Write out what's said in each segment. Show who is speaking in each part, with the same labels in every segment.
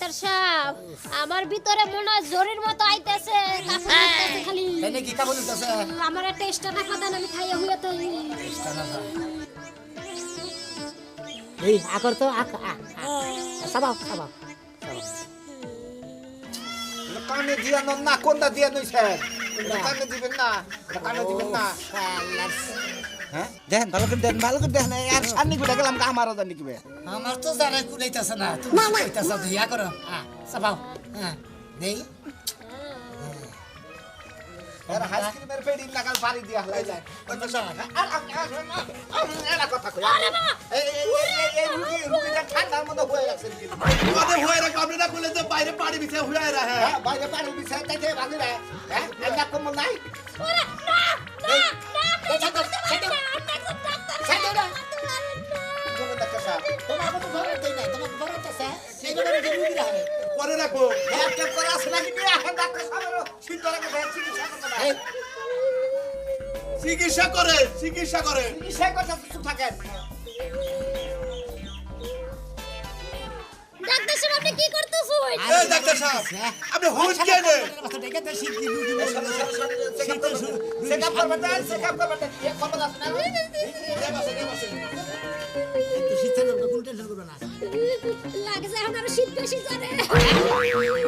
Speaker 1: Doctor সাহেব আমার ভিতরে মনে হয় জরির মতো আইতেছে খালি। আমার একটা স্টানা খাদান আমি খাইয়া হইয়া তো
Speaker 2: এই আকর তো আক সাবাও সাবাও
Speaker 3: কানে দিয়া না কোনটা দিয়া নইছে কানে দিবেন না কানে দিবেন না। হ্যাঁ? দেখেন ভালো করে দেখেন ভালো করে দেখেন আর সামনে গুলা গেলাম আমারও জানি কিবে
Speaker 2: আমার তো জানে কুলাইতাছে না তুমি কইতাছ তো ইয়া করো। হ্যাঁ সাবাও হ্যাঁ দেই
Speaker 3: এর আইসক্রিমের পেড়ি লাগাল বাড়ি দিয়া হলাই যায়। আর এলা কথা কই এই এই এই এই রুগী রুগীটা ঠান্ডার মধ্যে হয়ে গেছে
Speaker 4: আমাদের হয়ে রাখো আপনারা বলে যে বাইরে পাড়ি রাখে
Speaker 3: হ্যাঁ পানি তাইতে বাজি হ্যাঁ এলা কম নাই? চিকিৎসা
Speaker 4: করে চিকিৎসা করে।
Speaker 3: চিকিৎসা করতে কিছু থাকেন।
Speaker 1: ডাক্তার সাহেব আপনি কি করতেছেন?
Speaker 4: এই ডাক্তার সাহেব আপনি হুট কে
Speaker 2: কথা দেখে তো শিখি রুগী
Speaker 3: চেকআপ করবেন না চেকআপ করবেন এক খবর আছে না
Speaker 2: তো শিখতে হবে টেনশন করবে না।
Speaker 1: লাগছে এখন আরও শীত বেশি করে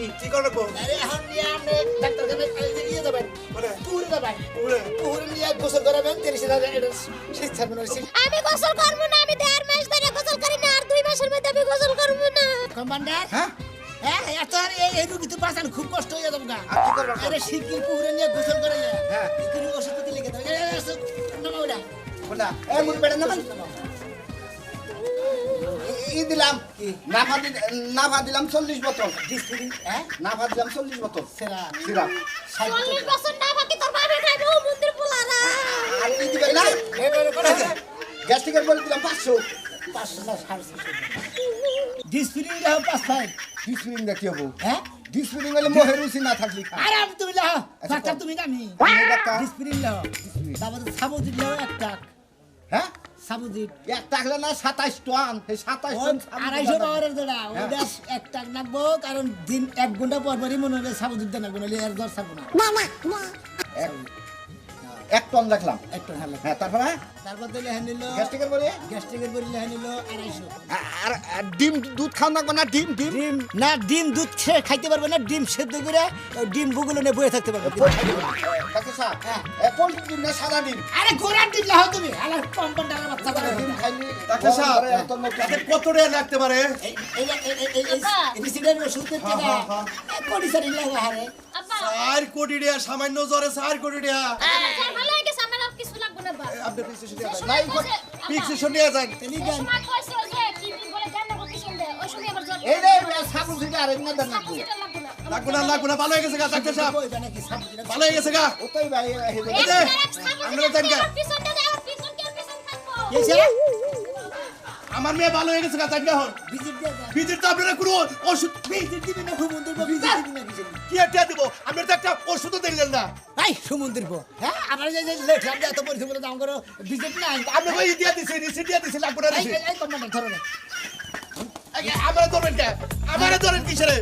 Speaker 4: কি? কি
Speaker 2: করে আরে এখন নিয়ে আপনি ডাক্তার কাছে নিয়ে যাবেন
Speaker 4: মানে?
Speaker 2: পুরে যাবেন
Speaker 4: পুরে
Speaker 2: পুরে নিয়ে গোসল করাবেন তিরিশ হাজার এটা শিক্ষা
Speaker 1: আমি গোসল করব না আমি দেড় মাস ধরে গোসল করি না আর দুই মাসের মধ্যে আমি গোসল করব না।
Speaker 2: কমান্ডার?
Speaker 3: হ্যাঁ?
Speaker 2: হ্যাঁ এত আর এই এই রুগী তো বাঁচানো খুব কষ্ট হয়ে যাবে গা।
Speaker 3: আর কি করবেন?
Speaker 2: আরে শিগগির পুরে নিয়ে গোসল করে
Speaker 3: হ্যাঁ।
Speaker 2: এখানে ওষুধ লিখে দাও এই ওষুধ নামা ওটা।
Speaker 3: বলা এ মুন বেড়ে না ই দিলাম নাফা নাফা দিলাম চল্লিশ বোতল।
Speaker 2: হ্যাঁ?
Speaker 3: নাফা দিলাম চল্লিশ বোতল।
Speaker 2: সেরা।
Speaker 3: সিরাপ
Speaker 1: চল্লিশ বছর না বাকি তোর বাবা খাইবে? ও মন্দির পোলারা।
Speaker 3: আর ই দিবেন না? গ্যাস্ট্রিকের বলে দিলাম পাঁচশো।
Speaker 2: পাঁচশো না সাড়ে ডিসপ্লিন দাও পাঁচ ফাইভ
Speaker 3: ডিসপ্লিন দেখি হব?
Speaker 2: হ্যাঁ?
Speaker 3: ডিসপ্লিন হলে মোহের রুচি না থাকলি
Speaker 2: আরে আমি তুমি লাও।
Speaker 3: আচ্ছা,
Speaker 2: ডাক্তার তুমি না আমি। ডিসপ্লিন লাও তারপরে সাবুজিট লাও এক
Speaker 3: হ্যাঁ?
Speaker 2: সাবুজিট
Speaker 3: এক টাকলে না সাতাইশ টন। সেই সাতাইশ টন
Speaker 2: আড়াইশো পাওয়ারের যেটা
Speaker 3: হ্যাঁ।
Speaker 2: ওটা এক টাক নাকবো কারণ দিন এক ঘণ্টা পর পরই মনে হবে সাবুজিট দেন নাকবো এর জ্বর থাকব না।
Speaker 3: এক- এক টন রাখলাম
Speaker 2: এক টন হারলে
Speaker 3: হ্যাঁ তারপরে
Speaker 2: তারপর তো লেহে নিল
Speaker 3: গ্যাস্ট্রিকের বলে
Speaker 2: গ্যাস্ট্রিকের বড়ি লেহে নিল আড়াইশো।
Speaker 3: আর আর ডিম দুধ খাওয়া লাগবে না? ডিম ডিম?
Speaker 2: ডিম না ডিম দুধ খেয়ে খাইতে পারবে না ডিম সেদ্ধ করে ডিম বুগুলো নিয়ে বয়ে থাকতে পারবে।
Speaker 3: ডাক্তার সাহেব
Speaker 2: হ্যাঁ।
Speaker 3: পোল্ট্রি ডিম না সাদা ডিম?
Speaker 2: আরে ঘোড়ার ডিম লাও তুমি আলার
Speaker 4: ডাক্তার সাহেব
Speaker 3: এত
Speaker 4: কত টাকা লাগতে পারে? চার কোটি টাকা সামান্য জ্বরে চার কোটি টাকা।
Speaker 1: হয়ে
Speaker 4: আপনি যান।
Speaker 3: দেন না।
Speaker 1: লাগবে না
Speaker 4: লাগবো না। ভালো হয়ে গেছে গা ডাক্তার সাহেব।
Speaker 2: কইবে নাকি সাবুজিট।
Speaker 4: ভালো হয়ে গেছে গা।
Speaker 3: ওটাই ভাই হেবে
Speaker 4: এই যে, আমরা জানি গা।
Speaker 1: আমার
Speaker 4: মেয়ে ভালো হয়ে গেছে গা জানি হন।
Speaker 2: ভিজিট দিয়ে
Speaker 4: তো আপনারা কোনো ওষুধ
Speaker 2: ভিজিট না ভিজিট
Speaker 4: কি একটা দিব? তো একটা ওষুধও দিলেন না।
Speaker 2: এই সমুদ্র গো হ্যাঁ? আমার যে এত পরিস্থিতি বলে দাম করো ভিজিট না
Speaker 4: আপনি দিয়া দিছে রিসিট দিয়া দিছে লাগবো না দিছে।
Speaker 2: এই- কমান্ডার ধরো না।
Speaker 4: আমারে ধরেন কে? আমারে ধরেন কিসেরে?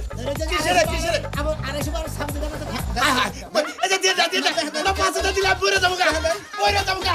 Speaker 4: কিসেরে কিসেরে?
Speaker 2: আবার আড়াইশো বার
Speaker 4: আয় হায়, এই যে দিয়ে যা দিয়ে যা। না পাঁচটা দিলাম পরে যাব গা। পরে যাব গা।